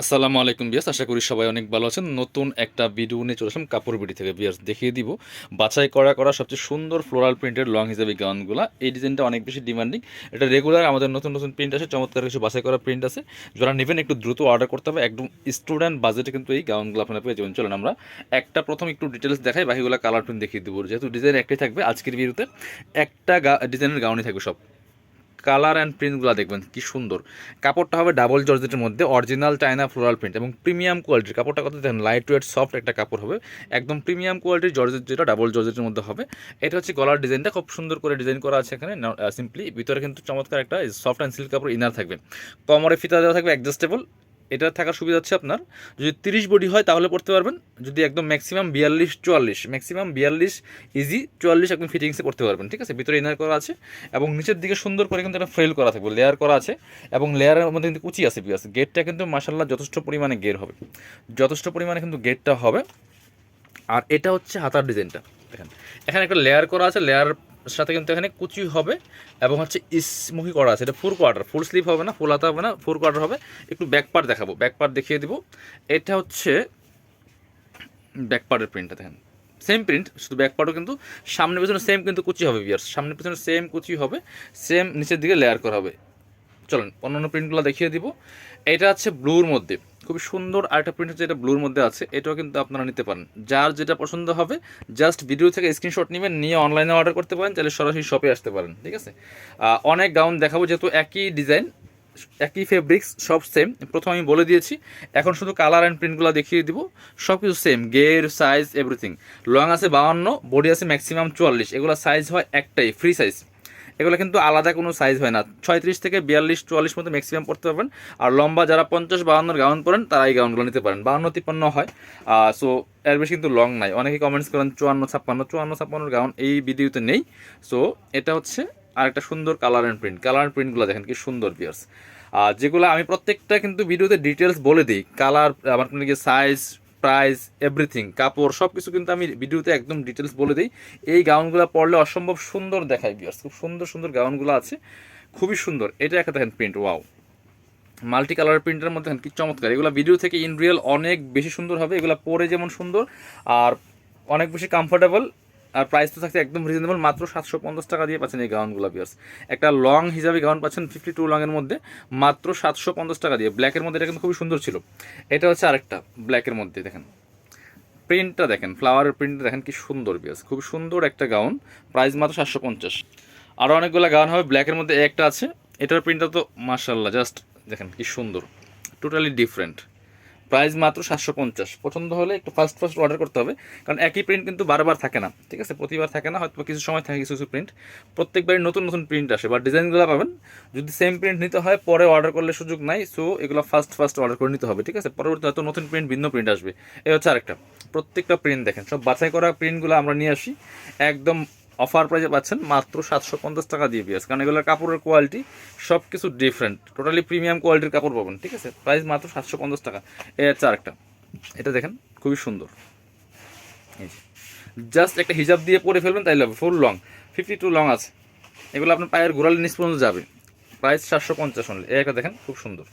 আসসালামু আলাইকুম বিয়াস আশা করি সবাই অনেক ভালো আছেন। নতুন একটা ভিডিও নিয়ে চলে আসলাম কাপড় বিডি থেকে। বিয়াস দেখিয়ে দিব। বাছাই করা করা সবচেয়ে সুন্দর ফ্লোরাল প্রিন্টের লং হিসেবে গাউনগুলো। এই ডিজাইনটা অনেক বেশি ডিমান্ডিং এটা রেগুলার আমাদের নতুন নতুন প্রিন্ট আছে চমৎকার কিছু বাছাই করা প্রিন্ট আছে। যারা নেবেন, একটু দ্রুত অর্ডার করতে হবে। একদম স্টুডেন্ট বাজেটে কিন্তু এই গাউনগুলো আপনারা পেয়ে যাবেন। চলেন আমরা একটা প্রথম একটু ডিটেলস দেখাই, বাকিগুলো কালার প্রিন্ট দেখিয়ে দেবো। যেহেতু ডিজাইন একটাই থাকবে, আজকের ভিডিওতে একটা ডিজাইনের গাউনই থাকবে সব। কালার অ্যান্ড প্রিন্টগুলো দেখবেন, কি সুন্দর। কাপড়টা হবে ডাবল জর্জেটের মধ্যে, অরিজিনাল চায়না ফ্লোরাল প্রিন্ট এবং প্রিমিয়াম কোয়ালিটির। কাপড়টা কত দেখেন লাইট ওয়েট সফট একটা কাপড় হবে। একদম প্রিমিয়াম কোয়ালিটির জর্জেট যেটা ডাবল জর্জেটের মধ্যে হবে। এটা হচ্ছে গলার ডিজাইনটা, খুব সুন্দর করে ডিজাইন করা আছে এখানে সিম্পলি ভিতরে কিন্তু চমৎকার একটা সফট অ্যান্ড সিল্ক কাপড় ইনার থাকবে। কমরে ফিতা দেওয়া থাকবে অ্যাডজাস্টেবল এটা থাকার সুবিধা হচ্ছে আপনার, যদি তিরিশ বডি হয় তাহলে পড়তে পারবেন, যদি একদম ম্যাক্সিমাম বিয়াল্লিশ, চুয়াল্লিশ ম্যাক্সিমাম বিয়াল্লিশ ইজি চুয়াল্লিশ একদম ফিটিংসে পড়তে পারবেন, ঠিক আছে? ভিতরে ইনার করা আছে এবং নিচের দিকে সুন্দর করে কিন্তু একটা ফ্রেল করা থাকবে লেয়ার করা আছে এবং লেয়ারের মধ্যে কিন্তু কুচি আছে পিয়াস গেটটা কিন্তু মাসাল্লাহ যথেষ্ট পরিমাণে গের হবে। যথেষ্ট পরিমাণে কিন্তু গেটটা হবে। আর এটা হচ্ছে হাতার ডিজাইনটা দেখেন, এখানে একটা লেয়ার করা আছে লেয়ার সাথে কিন্তু এখানে কুচি হবে এবং হচ্ছে ইসমুখী করা আছে। এটা ফুল কোয়ার্টার ফুল স্লিপ হবে না ফুল হাতা হবে না ফুল কোয়ার্টার হবে। একটু ব্যাক পার্ট দেখাবো ব্যাক পার্ট দেখিয়ে দেবো। এটা হচ্ছে ব্যাক পার্টের প্রিন্টটা দেখেন। সেম প্রিন্ট শুধু ব্যাক পার্টও কিন্তু, সামনে পেছনে সেম কিন্তু কুচি হবে বিয়ার্স সামনে পেছনে সেম কুচি হবে সেম নিচের দিকে লেয়ার করা হবে। চলেন, অন্যান্য প্রিন্টগুলো দেখিয়ে দিব। এটা হচ্ছে ব্লুর মধ্যে। খুবই সুন্দর আরেকটা প্রিন্ট হচ্ছে, এটা ব্লুর মধ্যে আছে। এটাও কিন্তু আপনারা নিতে পারেন। যার যেটা পছন্দ হবে জাস্ট ভিডিও থেকে স্ক্রিনশট নেবেন, নিয়ে অনলাইনে অর্ডার করতে পারেন তাহলে সরাসরি শপে আসতে পারেন, ঠিক আছে? অনেক গাউন দেখাবো, যেহেতু একই ডিজাইন একই ফেব্রিক্স সব সেম প্রথম আমি বলে দিয়েছি, এখন শুধু কালার অ্যান্ড প্রিন্টগুলো দেখিয়ে দিব। সব কিছু সেম গের সাইজ এভরিথিং লং আছে বাউান্ন বডি আছে ম্যাক্সিমাম চুয়াল্লিশ। এগুলো সাইজ হয় একটাই ফ্রি সাইজ এগুলো কিন্তু আলাদা কোনো সাইজ হয় না। ছয়ত্রিশ থেকে বিয়াল্লিশ, চুয়াল্লিশ মতো ম্যাক্সিমাম পড়তে পারবেন। আর লম্বা যারা পঞ্চাশ বাউন্নর গাউন পরেন, তারা এই গাউনগুলো নিতে পারেন। বাউন্ন তিপ্পান্ন হয়। সো এর বেশি কিন্তু লং নাই। অনেকে কমেন্টস করেন চুয়ান্ন, ছাপ্পান্ন। চুয়ান্ন, ছাপ্পান্নর গাউন এই ভিডিওতে নেই। সো এটা হচ্ছে আর একটা সুন্দর colour and print colour and প্রিন্টগুলো দেখেন কি সুন্দর পিয়ার্স আর যেগুলো আমি প্রত্যেকটা কিন্তু ভিডিওতে ডিটেলস বলে দিই। কালার আমার সাইজ প্রাইস এভরিথিং কাপড় সব কিছু কিন্তু আমি ভিডিওতে একদম ডিটেলস বলে দিই। এই গাউনগুলো পরলে অসম্ভব সুন্দর দেখায় বিয়ার্স খুব সুন্দর সুন্দর গাউনগুলো আছে। খুবই সুন্দর। এটা একটা দেখেন প্রিন্ট ওয়াও মাল্টি কালার প্রিন্টের মধ্যে কি চমৎকার। এগুলো ভিডিও থেকে ইন রিয়েল অনেক বেশি সুন্দর হবে। এগুলো পরে যেমন সুন্দর, আর অনেক বেশি কমফোর্টেবল আর প্রাইস তো থাকছে একদম রিজনেবল মাত্র সাতশো পঞ্চাশ টাকা দিয়ে পাচ্ছেন এই গাউনগুলো বিয়ার্স একটা লং হিসাবে গাউন পাচ্ছেন ফিফটি টু লংয়ের মধ্যে, মাত্র সাতশো পঞ্চাশ টাকা দিয়ে। ব্ল্যাকের মধ্যে এটা কিন্তু খুবই সুন্দর ছিল। এটা হচ্ছে আরেকটা ব্ল্যাকের মধ্যে, দেখেন। প্রিন্টটা দেখেন ফ্লাওয়ারের প্রিন্টটা দেখেন কি সুন্দর বিয়াস খুব সুন্দর একটা গাউন প্রাইস মাত্র সাতশো পঞ্চাশ। আরও অনেকগুলো গাউন হবে ব্ল্যাকের মধ্যে একটা আছে। এটার প্রিন্টটা তো মার্শাল্লাহ জাস্ট দেখেন কি সুন্দর। টোটালি ডিফারেন্ট প্রাইস মাত্র সাতশো পঞ্চাশ। পছন্দ হলে একটু ফার্স্ট ফার্স্ট অর্ডার করতে হবে। কারণ একই প্রিন্ট কিন্তু বারবার থাকে না, ঠিক আছে? প্রতিবার থাকে না, হয়তো কিছু সময় থাকে কিছু কিছু প্রিন্ট প্রত্যেকবারই নতুন নতুন প্রিন্ট আসে বা ডিজাইনগুলো পাবেন। যদি সেম প্রিন্ট নিতে হয়, পরে অর্ডার করলে সুযোগ নাই সো এগুলো ফার্স্ট ফার্স্ট অর্ডার করে নিতে হবে, ঠিক আছে? পরবর্তী হয়তো নতুন প্রিন্ট ভিন্ন প্রিন্ট আসবে। এই হচ্ছে আরেকটা। প্রত্যেকটা প্রিন্ট দেখেন, সব বাছাই করা প্রিন্টগুলো আমরা নিয়ে আসি। একদম অফার প্রাইসে পাচ্ছেন মাত্র সাতশো পঞ্চাশ টাকা দিয়ে পিয়াস কারণ এগুলোর কাপড়ের কোয়ালিটি সব কিছু ডিফারেন্ট টোটালি প্রিমিয়াম কোয়ালিটির কাপড় পাবেন, ঠিক আছে? প্রাইস মাত্র সাতশো পঞ্চাশ টাকা। এই হচ্ছে আরেকটা। এটা দেখেন, খুবই সুন্দর। জাস্ট একটা হিজাব দিয়ে পরে ফেলবেন তাই হবে full long fifty two long আছে। এগুলো আপনার পায়ের গোড়ালি পর্যন্ত যাবে। প্রাইস সাতশো পঞ্চাশ অনলি একটা দেখেন, খুব সুন্দর।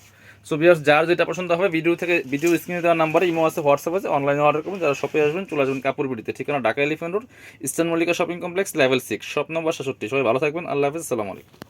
সো বিয়ার্স যার যেটা পছন্দ হবে ভিডিও থেকে ভিডিও স্ক্রিনে দেওয়ার নাম্বারে ইমো আছে হোয়াটসঅ্যাপ আছে অনলাইনে অর্ডার করবেন। যারা শপে আসবেন, চলে আসবেন কাপড় বিডিতে ঠিকানা Dhaka Elephant Road Eastern Mallika shopping complex level six shop number সাতষট্টি সবাই ভালো থাকবেন, আল্লাহ হাফিজ, আসসালামু আলাইকুম।